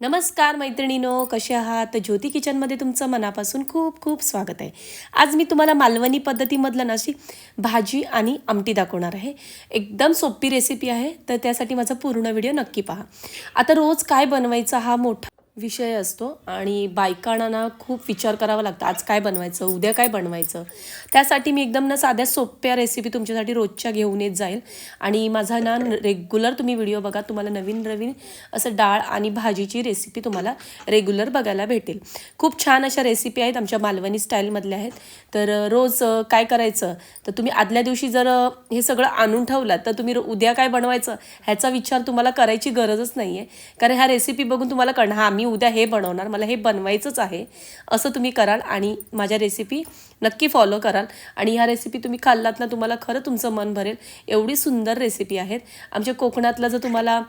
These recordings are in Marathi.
नमस्कार मैत्रिणीनो कसे आहात? ज्योती किचनमध्ये तुमचं मनापासून खूप खूप स्वागत आहे. आज मी तुम्हाला मालवणी पद्धतीमधलं ना अशी भाजी आणि आमटी दाखवणार आहे. एकदम सोपी रेसिपी आहे तर त्यासाठी माझा पूर्ण व्हिडिओ नक्की पहा. आता रोज काय बनवायचा हा मोठा विषय असतो आणि बायकांना ना खूप विचार करावा लागतो आज काय बनवायचं उद्या काय बनवायचं. त्यासाठी मी एकदम ना साध्या सोप्या रेसिपी तुमच्यासाठी रोजच्या घेऊन येत जाईल. आणि माझा ना रेग्युलर तुम्ही व्हिडिओ बघा तुम्हाला नवीन नवीन असं डाळ आणि भाजीची रेसिपी तुम्हाला रेग्युलर बघायला भेटेल. खूप छान अशा रेसिपी आहेत आमच्या मालवणी स्टाईलमधल्या आहेत. तर रोज काय करायचं? तर तुम्ही आदल्या दिवशी जर हे सगळं आणून ठेवलात तर तुम्ही उद्या काय बनवायचं? ह्याचा विचार तुम्हाला करायची गरजच नाही आहे कारण ह्या रेसिपी बघून तुम्हाला कळणार हां मी उद्या हे बनवणार मला हे बनवायचंच आहे असं तुम्ही कराल आणि माझ्या रेसिपी नक्की फॉलो कराल. आणि ह्या रेसिपी तुम्ही खाल्लात ना तुम्हाला खरं तुमचं मन भरेल. एवढी सुंदर रेसिपी आहेत. आमच्या कोकणातला जर तुम्हाला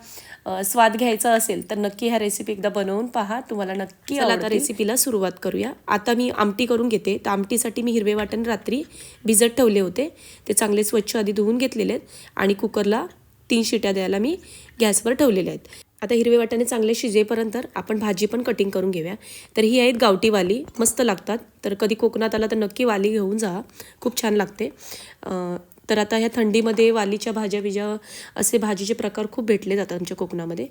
स्वाद घ्यायचा असेल तर नक्की ह्या रेसिपी एकदा बनवून पहा. तुम्हाला नक्की आता रेसिपीला सुरुवात करूया. आता मी आमटी करून घेते. तर आमटीसाठी मी हिरवे वाटण रात्री भिजत ठेवले होते. ते चांगले स्वच्छ आधी धुवून घेतलेले आहेत आणि कुकरला तीन शिट्या द्यायला मी गॅसवर ठेवलेले आहेत. आता हिरवे वाटाणे चांगले शिजेपर्यंत आपण भाजी पण कटिंग करून घेऊया. तर ही आहेत गावठी वाली मस्त लागतात. तर कधी कोकणात आला तर नक्की वाली घेऊन जा. खूप छान लागते. तर आता ह्या थंडीमध्ये वालीच्या भाज्या बिज्या असे भाजीचे प्रकार खूप भेटले जातात आमच्या कोकणामध्ये.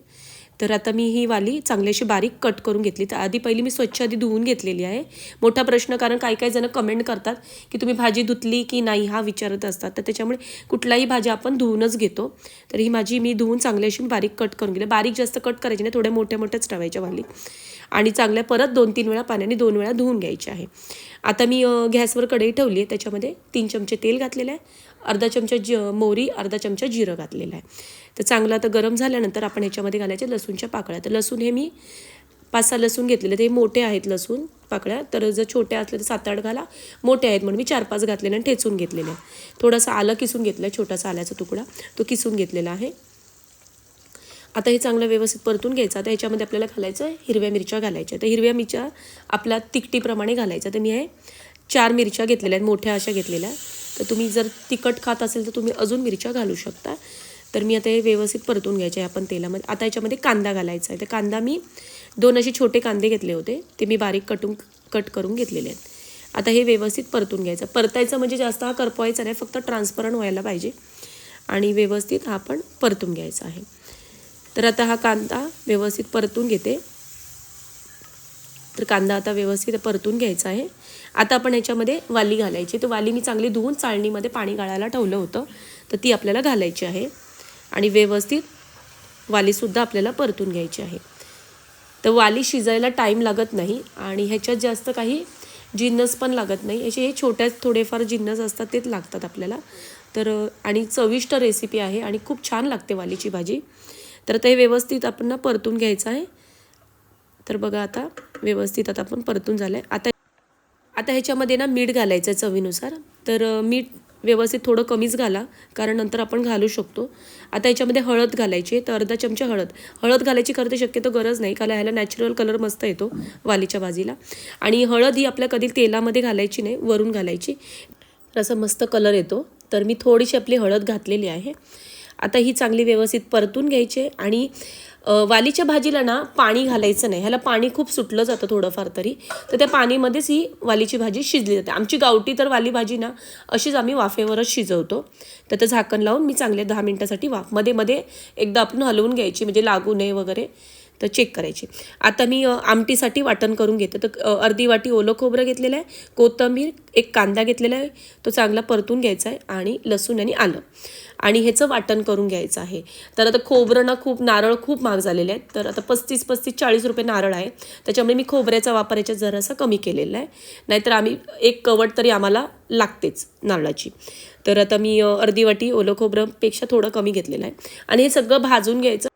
तर आता मी ही वाली चांगली अशी बारीक कट करून घेतली. तर आधी पहिली मी स्वच्छ आधी धुवून घेतलेली आहे. मोठा प्रश्न कारण काही काही जण कमेंट करतात की तुम्ही भाजी धुतली की नाही हा विचारत असतात. तर त्याच्यामुळे कुठलाही भाजी आपण धुवूनच घेतो. तर ही माझी मी धुवून चांगली अशी बारीक कट करून घेतली. बारीक जास्त कट करायची नाही थोड्या मोठ्या मोठ्याच ठेवायच्या वाली. आणि चांगल्या परत दोन तीन वेळा पाण्याने दोन वेळा धुवून घ्यायची आहे. आता मी गॅसवर कढई ठेवली आहे. त्याच्यामध्ये तीन चमचे तेल घातलेलं आहे. अर्धा चमचा ज मोहरी अर्धा चमचा जिरं घातलेलं आहे. तर चांगलं आता गरम झाल्यानंतर आपण ह्याच्यामध्ये घालायचे लसूणच्या पाकळ्या. तर लसूण हे मी पाच सहा लसूण घेतलेले ते मोठे आहेत लसूण पाकळ्या. तर जर छोट्या असल्या तर सात आठ घाला. मोठे आहेत म्हणून मी चार पाच घातलेले आणि ठेचून घेतलेले आहे थोडासा आलं किसून घेतलं आहे छोटासा आल्याचा तुकडा. तो किसून घेतलेला आहे. आता हे चांगलं व्यवस्थित परतून घ्यायचं. आता ह्याच्यामध्ये आपल्याला घालायचं आहे हिरव्या मिरच्या घालायच्या तर हिरव्या मिरच्या आपल्या तिकटीप्रमाणे घालायच्या तर मी हे चार मिरच्या घेतलेल्या आहेत. मोठ्या अशा घेतलेल्या आहेत. तर तुम्ही जर तिखट खात असेल तर तुम्ही अजून मिरच्या घालू शकता. तर मी आता हे व्यवस्थित परतून घ्यायचे आहे आपण तेलामध्ये. आता याच्यामध्ये कांदा घालायचा आहे. तर कांदा मी दोन असे छोटे कांदे घेतले होते. ते मी बारीक कटून कट करून घेतलेले आहेत. आता हे व्यवस्थित परतून घ्यायचं. परतायचं म्हणजे जास्त हा करपवायचा नाही. फक्त ट्रान्सपरंट व्हायला पाहिजे. आणि व्यवस्थित हा पण परतून घ्यायचा आहे. तर आता हा कांदा व्यवस्थित परतून घेते. तर कांदा आता व्यवस्थित परतून घ्यायचा आहे. आता आपण याच्यामध्ये वाली घालायची तर वाली मी चांगली धुवून चाळणीमध्ये पाणी गाळायला ठेवलं होतं. तर ती आपल्याला घालायची आहे. आणि व्यवस्थित वालीसुद्धा आपल्याला परतून घ्यायची आहे. तर वाली शिजायला टाईम लागत नाही आणि ह्याच्यात जास्त काही जिन्नस पण लागत नाही. असे हे छोट्या थोडेफार जिन्नस असतात तेच लागतात आपल्याला. तर आणि चविष्ट रेसिपी आहे आणि खूप छान लागते वालीची भाजी. तर ते व्यवस्थित आपण परतून घ्यायचं आहे. तर बघा आता व्यवस्थित आता आपण परतून झालं आहे आता आता ह्याच्यामध्ये ना मीठ घालायचं आहे चवीनुसार. तर मीठ व्यवस्थित थोडं कमीच घाला कारण नंतर आपण घालू शकतो. आता ह्याच्यामध्ये हळद घालायची आहे तर अर्धा चमचा हळद. हळद घालायची खरं तर शक्यतो गरज नाही कारण ह्याला नॅचरल कलर मस्त येतो वालीच्या भाजीला. आणि हळद ही आपल्या कधी तेलामध्ये घालायची नाही वरून घालायची. तर असं मस्त कलर येतो. तर मी थोडीशी आपली हळद घातलेली आहे. आता ही चांगली व्यवस्थित परतून घ्यायची आणि वालीच्या भाजीला ना पाणी घालायचं नाही. ह्याला पाणी खूप सुटलं जातं थोडंफार तरी. तर त्या पाणीमध्येच ही वालीची भाजी शिजली जाते. आमची गावठी तर वाली भाजी ना अशीच आम्ही वाफेवरच शिजवतो. तर ते झाकण लावून मी चांगले दहा मिनटासाठी वाफमध्ये मध्ये एकदा आपण हलवून घ्यायची म्हणजे लागू नये वगैरे. तर चेक करायची. आता मी आमटीसाठी वाटण करून घेते. तर अर्धी वाटी ओलं खोबरं घेतलेलं आहे कोथिंबीर एक कांदा घेतलेला आहे तो चांगला परतून घ्यायचा आहे आणि लसूण आणि आलं. आणि ह्याचं वाटण करून घ्यायचं आहे. तर आता खोबरं ना खूप नारळ खूप महाग झालेले आहेत. तर आता पस्तीस पस्तीस चाळीस रुपये नारळ आहे. त्याच्यामुळे मी खोबऱ्याचा वापर याच्यात जरासा कमी केलेला आहे. नाहीतर आम्ही एक कवट तरी आम्हाला लागतेच नारळाची. तर आता मी अर्धी वाटी ओलं खोबरंपेक्षा थोडं कमी घेतलेलं आहे. आणि हे सगळं भाजून घ्यायचं.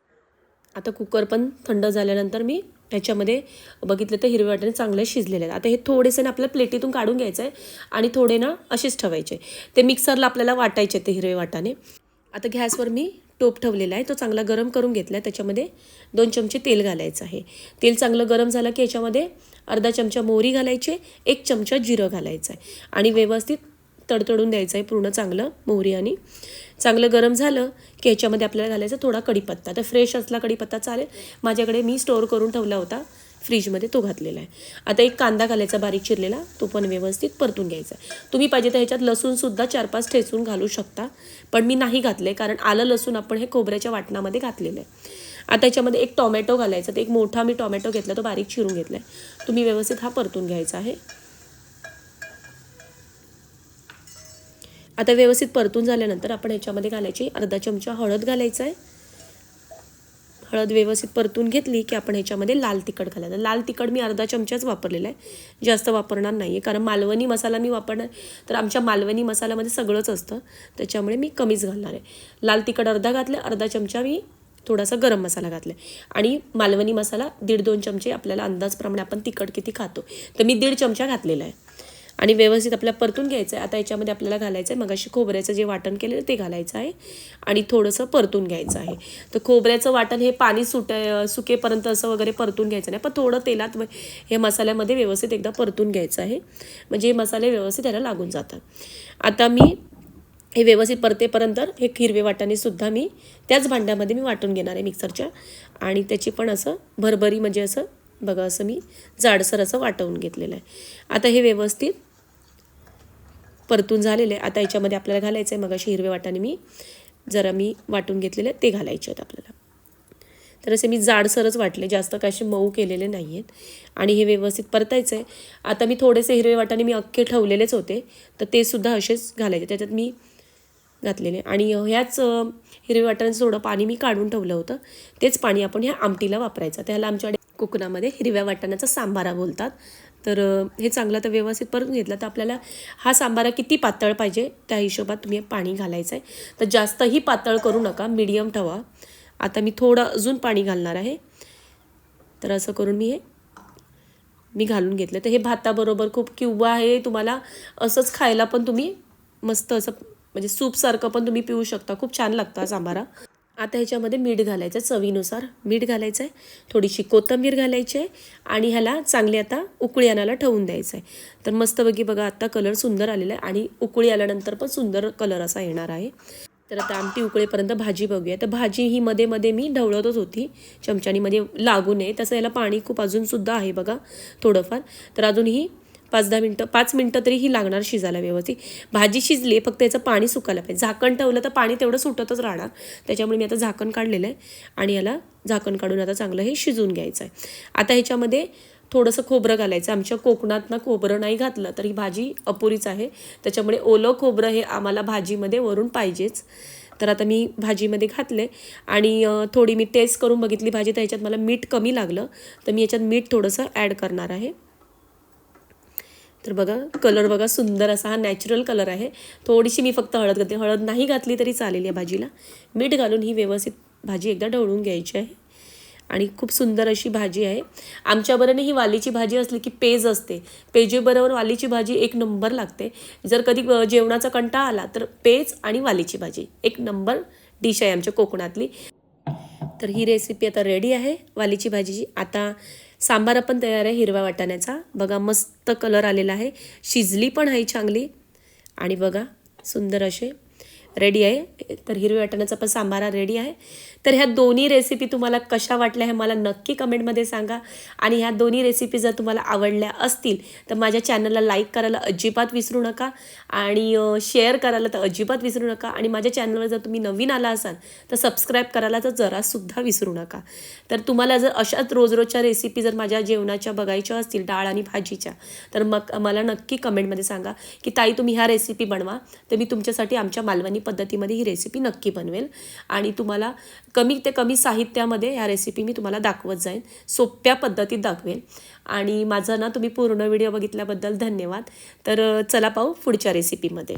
आता कुकर पण थंड झाल्यानंतर मी त्याच्यामध्ये बघितलं तर हिरवे वाटाणे चांगले शिजलेले आहेत. आता हे थोडेसे ना आपल्या प्लेटीतून काढून घ्यायचं आहे आणि थोडे ना असेच ठेवायचे. ते मिक्सरला आपल्याला वाटायचे ते हिरवे वाटाने आता गॅसवर मी टोप ठेवलेला आहे. तो चांगला गरम करून घेतला आहे त्याच्यामध्ये दोन चमचे तेल घालायचं आहे. तेल चांगलं गरम झालं की याच्यामध्ये अर्धा चमचा मोहरी घालायची एक चमचा जिरं घालायचं आहे. आणि व्यवस्थित तडतडून द्यायचं आहे पूर्ण चांगलं मोहरी आणि चांगलं गरम झालं की ह्याच्यामध्ये आपल्याला घालायचा थोडा कढीपत्ता. तर फ्रेश असला कढीपत्ता चालेल. माझ्याकडे मी स्टोअर करून ठेवला होता. फ्रीजमध्ये तो घातलेला आहे. आता एक कांदा घालायचा बारीक चिरलेला. तो पण व्यवस्थित परतून घ्यायचा तुम्ही पाहिजे तर ह्याच्यात लसूणसुद्धा चार पाच ठेचून घालू शकता. पण मी नाही घातले कारण आलं लसूण आपण हे खोबऱ्याच्या वाटणामध्ये घातलेलं आहे. आता याच्यामध्ये एक टॉमॅटो घालायचा. तर एक मोठा मी टॉमॅटो घेतला. तो बारीक चिरून घेतला आहे तुम्ही व्यवस्थित हा परतून घ्यायचा आहे. आता व्यवस्थित परतून झाल्यानंतर आपण ह्याच्यामध्ये घालायची अर्धा चमचा हळद घालायचा आहे हळद व्यवस्थित परतून घेतली की आपण ह्याच्यामध्ये लाल तिखट घालायचं. लाल तिखट मी अर्धा चमचाच वापरलेला आहे. जास्त वापरणार नाही आहे कारण मालवणी मसाला मी वापरणार तर आमच्या मालवणी मसाल्यामध्ये सगळंच असतं. त्याच्यामुळे मी कमीच घालणार आहे. लाल तिखट अर्धा घातलं अर्धा चमचा मी थोडासा गरम मसाला घातला आणि मालवणी मसाला दीड दोन चमचे आपल्याला अंदाजप्रमाणे आपण तिखट किती खातो. तर मी दीड चमचा घातलेला आहे. आणि व्यवस्थित आपल्याला परतून घ्यायचं आहे आता याच्यामध्ये आपल्याला घालायचं आहे मगाशी खोबऱ्याचं जे वाटण केलेलं ते घालायचं आहे. आणि थोडंसं परतून घ्यायचं आहे. तर खोबऱ्याचं वाटण हे पाणी सुट सुकेपर्यंत असं वगैरे परतून घ्यायचं नाही. पण थोडं तेलात हे मसाल्यामध्ये व्यवस्थित एकदा परतून घ्यायचं आहे. म्हणजे हे मसाले व्यवस्थित त्याला लागून जातात. आता मी हे व्यवस्थित परतेपर्यंत हे हिरवे वाटाणेसुद्धा मी त्याच भांड्यामध्ये मी वाटून घेणार आहे मिक्सरच्या. आणि त्याची पण असं भरभरी म्हणजे असं बघा असं मी जाडसर असं वाटवून घेतलेलं आहे. आता हे व्यवस्थित परतून झालेले आता याच्यामध्ये आपल्याला घालायचं आहे मग असे हिरवे वाटाने मी. जरा मी वाटून घेतलेले ते घालायचे आहेत आपल्याला. तर असे मी जाडसरच वाटले जास्त काय असे मऊ केलेले नाही आहेत आणि हे व्यवस्थित परतायचं आहे आता मी थोडेसे हिरवे वाटाने मी अख्खे ठेवलेलेच होते. तर ते सुद्धा असेच घालायचे. त्याच्यात मी घातलेले. आणि ह्याच हिरवे वाटाण्याचं थोडं पाणी मी काढून ठेवलं होतं. तेच पाणी आपण ह्या आमटीला वापरायचं. त्याला आमच्याकडे कोकणामध्ये हिरव्या वाटाण्याचा सांबारा बोलतात. तर हे चांगलं तर व्यवस्थित परतून घेतलं तर आपल्याला हा सांबारा किती पातळ पाहिजे त्या हिशोबात तुम्ही पाणी घालायचं आहे तर जास्तही पातळ करू नका मीडियम ठेवा. आता मी थोडं अजून पाणी घालणार आहे. तर असं करून मी हे मी घालून घेतलं तर हे भाताबरोबर खूप किंवा हे तुम्हाला असंच खायला पण तुम्ही मस्त असं म्हणजे सूपसारखं पण तुम्ही पिऊ शकता. खूप छान लागतं सांबारा. आता ह्याच्यामध्ये मीठ घालायचं आहे चवीनुसार. मीठ घालायचं आहे थोडीशी कोथिंबीर घालायची आहे आणि ह्याला चांगले आता उकळी आणायला ठेवून द्यायचं आहे. तर मस्तपैकी बघा आता कलर सुंदर आलेला आहे आणि उकळी आल्यानंतर पण सुंदर कलर असा येणार आहे. तर आता आमटी उकळेपर्यंत भाजी बघूया. तर भाजी ही मध्ये मध्ये मी ढवळतच होती. चमच्यानीमध्ये लागू नये. तसं याला पाणी खूप अजूनसुद्धा आहे बघा थोडंफार. तर अजून ही पाच दहा मिनटं पाच मिनटं तरी ही लागणार शिजायला व्यवस्थित. भाजी शिजली फक्त याचं पाणी सुकायला पाहिजे. झाकण ठेवलं तर पाणी तेवढं सुटतच राहणार. त्याच्यामुळे मी आता झाकण काढलेलं आहे आणि याला झाकण काढून आता चांगलं हे शिजून घ्यायचं आहे आता ह्याच्यामध्ये थोडंसं खोबरं घालायचं. आमच्या कोकणात ना खोबरं नाही घातलं तर ही भाजी अपुरीच आहे. त्याच्यामुळे ओलं खोबरं हे आम्हाला भाजीमध्ये वरून पाहिजेच. तर आता मी भाजीमध्ये घातले आणि थोडी मी टेस्ट करून बघितली भाजी तर ह्याच्यात मला मीठ कमी लागलं. तर मी याच्यात मीठ थोडंसं ॲड करणार आहे. तर बघा कलर बघा सुंदर असा हा नॅचरल कलर आहे. थोडीशी मी फक्त हळद घातली. हळद नाही घातली तरी चालेल या भाजीला. मीठ घालून ही व्यवस्थित भाजी एकदा ढवळून घ्यायची आहे. आणि खूप सुंदर अशी भाजी आहे. आमच्याबरोबर ही वालीची भाजी असली की पेज असते. पेजेबरोबर वालीची भाजी एक नंबर लागते. जर कधी जेवणाचा कंटाळा आला तर पेज आणि वालीची भाजी एक नंबर डिश आहे आमच्या कोकणातली. तर ही रेसिपी आता रेडी आहे. वालीची भाजीची आता सांबार पण तयार आहे हिरव्या वाटाण्याचा. बघा मस्त कलर आलेला आहे. शिजली पण आहे चांगली. आणि बघा सुंदर असे रेडी आहे. तर हिरव्या वाटाण्याचा पण सांबारा रेडी आहे. तर ह्या दोन्ही रेसिपी तुम्हाला कशा वाटल्या हे मला नक्की कमेंटमध्ये सांगा. आणि ह्या दोन्ही रेसिपी जर तुम्हाला आवडल्या असतील तर माझ्या चॅनलला लाईक करायला अजिबात विसरू नका. आणि शेअर करायला तर अजिबात विसरू नका. आणि माझ्या चॅनलवर जर तुम्ही नवीन आला असाल तर सबस्क्राईब करायला तर जरासुद्धा विसरू नका. तर तुम्हाला जर अशाच रोज रोजच्या रेसिपी जर माझ्या जेवणाच्या बघायच्या असतील डाळ आणि भाजीच्या तर मग मला नक्की कमेंटमध्ये सांगा की ताई तुम्ही ह्या रेसिपी बनवा. तर मी तुमच्यासाठी आमच्या मालवणी पद्धतीमध्ये ही रेसिपी नक्की बनवेल. आणि तुम्हाला कमी ते कमी साहित्यामध्ये ह्या रेसिपी मी तुम्हाला दाखवत जाईन. सोप्या पद्धतीत दाखवेल आणि माझं ना तुम्ही पूर्ण व्हिडिओ बघितल्याबद्दल धन्यवाद. तर चला पाहू पुढच्या रेसिपीमध्ये